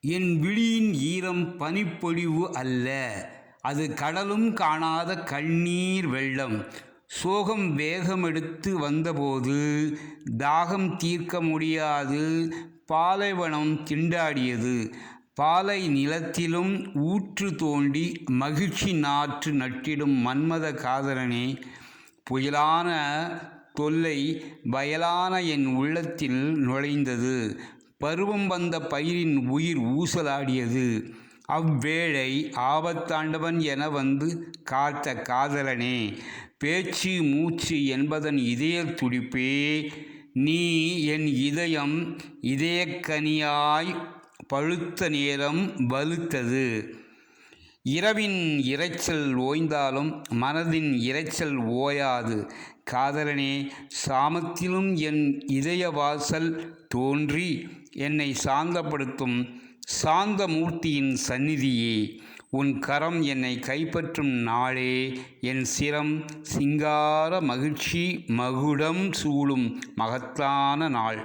என் விழியின் ஈரம் பனிப்பொழிவு அல்ல. அது கடலும் காணாத கண்ணீர் வெள்ளம். சோகம் வேகமெடுத்து வந்தபோது தாகம் தீர்க்க முடியாது. பாலைவனம் திண்டாடியது. பாலை நிலத்திலும் ஊற்று தோண்டி மகிழ்ச்சி நாற்று நட்டிடும் மன்மத காதலனே புயலான தொல்லை வயலான என் உள்ளத்தில் நுழைந்தது. பருவம் வந்த பயிரின் உயிர் ஊசலாடியது. அவ்வேளை ஆபத்தாண்டவன் என வந்து காத்த காதலனே. பேச்சு மூச்சு என்பதன் இதய துடிப்பே. நீ என் இதயம் இதயக்கனியாய் பழுத்த நேரம் வலுத்தது. இரவின் இரைச்சல் ஓய்ந்தாலும் மனதின் இரைச்சல் ஓயாது. காதலனே சாமத்திலும் என் இதய வாசல் தோன்றி என்னை சாந்தப்படுத்தும் சாந்தமூர்த்தியின் சந்நிதியே. உன் கரம் என்னை கைப்பற்றும் நாளே. என் சிரம் சிங்கார மகிழ்ச்சி மகுடம் சூழும் மகத்தான நாள்.